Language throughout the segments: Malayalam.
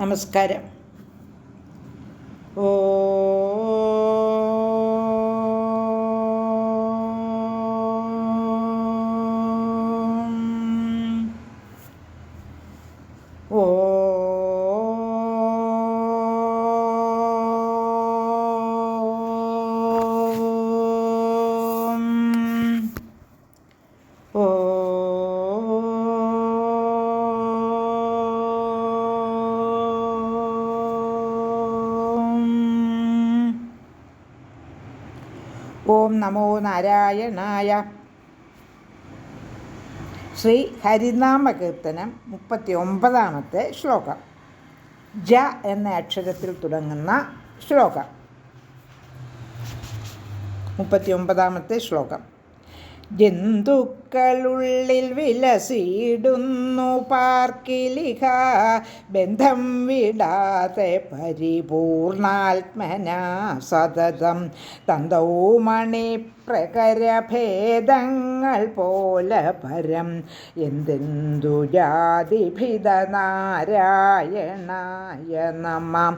നമസ്കാരം ഓം നമോ നാരായണായ. ശ്രീ ഹരിനാമകീർത്തനം മുപ്പത്തി ഒമ്പതാമത്തെ ശ്ലോകം. ജ എന്ന അക്ഷരത്തിൽ തുടങ്ങുന്ന ശ്ലോകം. മുപ്പത്തി ഒമ്പതാമത്തെ ശ്ലോകം. ജന്തുക്കളുള്ളിൽ വിലസിടുന്നു പാർക്കിലിഹ ബന്ധം വിടാതെ പരിപൂർണാത്മന സതതം. തന്തൗമണി പ്രകരഭേദങ്ങൾ പോലെ പരം. എന്തെന്തു ജാതിഭിത നാരായണായ നമ.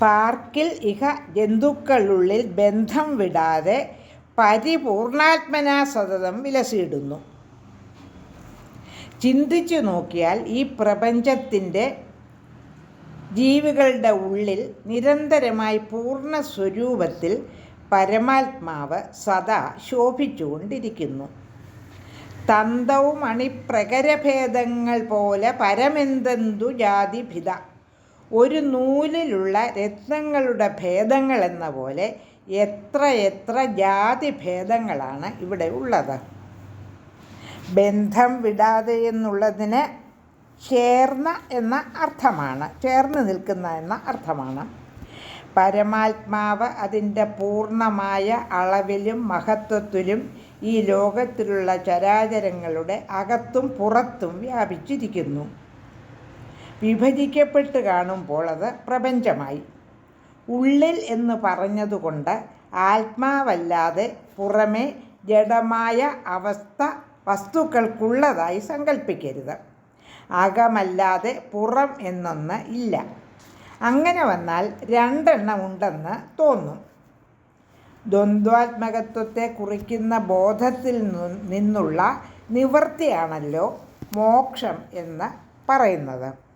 പാർക്കിൽ ഇഹ ജന്തുക്കളുള്ളിൽ ബന്ധം വിടാതെ പരിപൂർണാത്മനാ സതതം വിലസിടുന്നു ചിന്തിച്ചു നോക്കിയാൽ ഈ പ്രപഞ്ചത്തിന്റെ ജീവികളുടെ ഉള്ളിൽ നിരന്തരമായി പൂർണ സ്വരൂപത്തിൽ പരമാത്മാവ് സദാ ശോഭിച്ചുകൊണ്ടിരിക്കുന്നു. തന്തവും അണിപ്രകരഭേദങ്ങൾ പോലെ പരമെന്തെന്തു ജാതിഭിത. ഒരു നൂലിലുള്ള രത്നങ്ങളുടെ ഭേദങ്ങൾ എന്ന പോലെ എത്ര എത്ര ജാതി ഭേദങ്ങളാണ് ഇവിടെ ഉള്ളത്. ബന്ധം വിടാതെ എന്നുള്ളതിന് ചേർന്ന എന്ന അർത്ഥമാണ് ചേർന്ന് നിൽക്കുന്ന എന്ന അർത്ഥമാണ്. പരമാത്മാവ് അതിന്റെ പൂർണമായ അളവിലും മഹത്വത്തിലും ഈ ലോകത്തിലുള്ള ചരാചരങ്ങളുടെ അകത്തും പുറത്തും വ്യാപിച്ചിരിക്കുന്നു. വിഭജിക്കപ്പെട്ട് കാണുമ്പോൾ അത് പ്രപഞ്ചമായി. ഉള്ളിൽ എന്ന് പറഞ്ഞതുകൊണ്ട് ആത്മാവല്ലാതെ പുറമേ ജഡമായ അവസ്ഥ വസ്തുക്കൾക്കുള്ളതായി സങ്കല്പിക്കരുത് അകമല്ലാതെ പുറം എന്നൊന്ന് ഇല്ല. അങ്ങനെ വന്നാൽ രണ്ടെണ്ണം ഉണ്ടെന്ന് തോന്നും. ദ്വന്ദ്വാത്മകത്വത്തെ കുറിക്കുന്ന ബോധത്തിൽ നിന്നുള്ള നിവൃത്തിയാണല്ലോ മോക്ഷം എന്ന് പറയുന്നത്.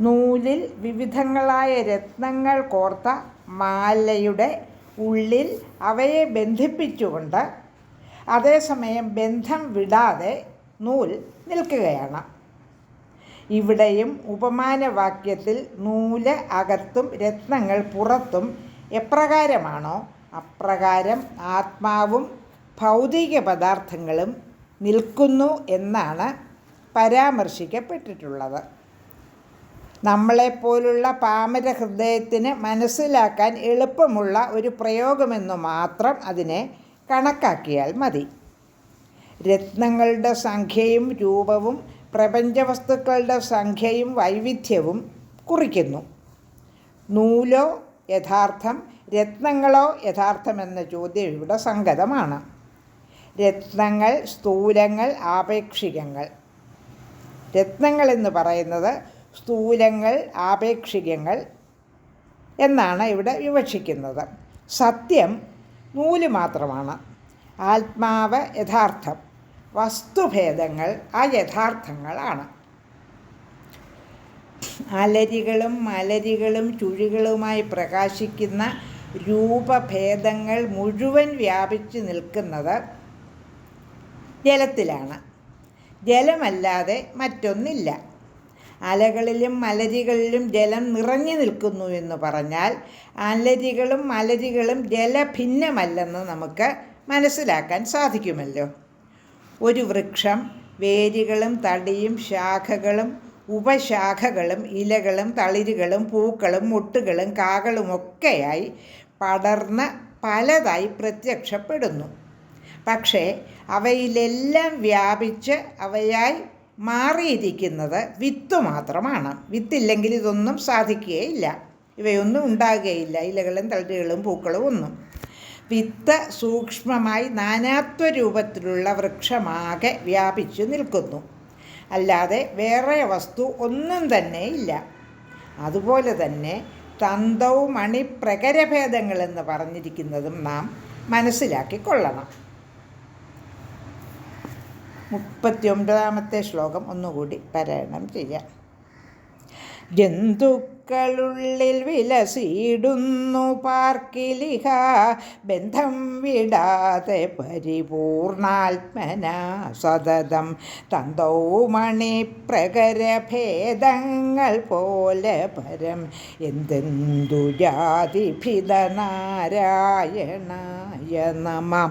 നൂലിൽ വിവിധങ്ങളായ രത്നങ്ങൾ കോർത്ത മാലയുടെ ഉള്ളിൽ അവയെ ബന്ധിപ്പിച്ചുകൊണ്ട് അതേസമയം ബന്ധം വിടാതെ നൂൽ നിൽക്കുകയാണ്. ഇവിടെയും ഉപമാനവാക്യത്തിൽ നൂൽ അകത്തും രത്നങ്ങൾ പുറത്തും എപ്രകാരമാണോ? അപ്രകാരം ആത്മാവും ഭൗതിക പദാർത്ഥങ്ങളും നിൽക്കുന്നു എന്നാണ് പരാമർശിക്കപ്പെട്ടിട്ടുള്ളത്. നമ്മളെപ്പോലുള്ള പാമര ഹൃദയത്തിന് മനസ്സിലാക്കാൻ എളുപ്പമുള്ള ഒരു പ്രയോഗമെന്നു മാത്രം അതിനെ കണക്കാക്കിയാൽ മതി. രത്നങ്ങളുടെ സംഖ്യയും രൂപവും പ്രപഞ്ചവസ്തുക്കളുടെ സംഖ്യയും വൈവിധ്യവും കുറിക്കുന്നു. നൂലോ യഥാർത്ഥം രത്നങ്ങളോ യഥാർത്ഥം എന്ന ചോദ്യം ഇവിടെ സംഗതമാണ് രത്നങ്ങൾ സ്ഥൂലങ്ങൾ ആപേക്ഷികങ്ങൾ. രത്നങ്ങൾ എന്ന് പറയുന്നത് സ്ഥൂലങ്ങൾ ആപേക്ഷികങ്ങൾ എന്നാണ് ഇവിടെ വിവക്ഷിക്കുന്നത്. സത്യം നൂൽ മാത്രമാണ്. ആത്മാവ് യഥാർത്ഥം. വസ്തുഭേദങ്ങൾ അയഥാർത്ഥങ്ങളാണ് അലരികളും മലരികളും ചുഴികളുമായി പ്രകാശിക്കുന്ന രൂപഭേദങ്ങൾ മുഴുവൻ വ്യാപിച്ചു നിൽക്കുന്നത് ജലത്തിലാണ്. ജലമല്ലാതെ മറ്റൊന്നില്ല. അലകളിലും മലരികളിലും ജലം നിറഞ്ഞു നിൽക്കുന്നു എന്ന് പറഞ്ഞാൽ അലരികളും മലരികളും ജലഭിന്നമല്ലെന്ന് നമുക്ക് മനസ്സിലാക്കാൻ സാധിക്കുമല്ലോ. ഒരു വൃക്ഷം വേരുകളും തടിയും ശാഖകളും ഉപശാഖകളും ഇലകളും തളിരുകളും പൂക്കളും മുട്ടുകളും കാകളും ഒക്കെയായി പടർന്ന് പലതായി പ്രത്യക്ഷപ്പെടുന്നു. പക്ഷേ അവയിലെല്ലാം വ്യാപിച്ച് അവയായി മാറിയിരിക്കുന്നത് വിത്ത് മാത്രമാണ്. വിത്തില്ലെങ്കിൽ ഇതൊന്നും സാധിക്കുകയില്ല. ഇവയൊന്നും ഉണ്ടാകുകയില്ല. ഇലകളും തളിരുകളും പൂക്കളും ഒന്നും. വിത്ത് സൂക്ഷ്മമായി നാനാത്വ രൂപത്തിലുള്ള വൃക്ഷമാകെ വ്യാപിച്ചു നിൽക്കുന്നു. അല്ലാതെ വേറെ വസ്തു ഒന്നും തന്നെ ഇല്ല. അതുപോലെ തന്നെ തന്തവും മണിപ്രകരഭേദങ്ങളെന്ന് പറഞ്ഞിരിക്കുന്നതും നാം മനസ്സിലാക്കിക്കൊള്ളണം. മുപ്പത്തി ഒമ്പതാമത്തെ ശ്ലോകം ഒന്നുകൂടി പാരായണം ചെയ്യാം. ജന്തുക്കളുള്ളിൽ വിലസിയിടുന്നു പാർക്കിലിഹ ബന്ധം വിടാതെ പരിപൂർണാത്മന സതതം. തന്തൗമണി പ്രകരഭേദങ്ങൾ പോലെ പരം. എന്തെന്തു ജാതിഭിത നാരായണായ നമ.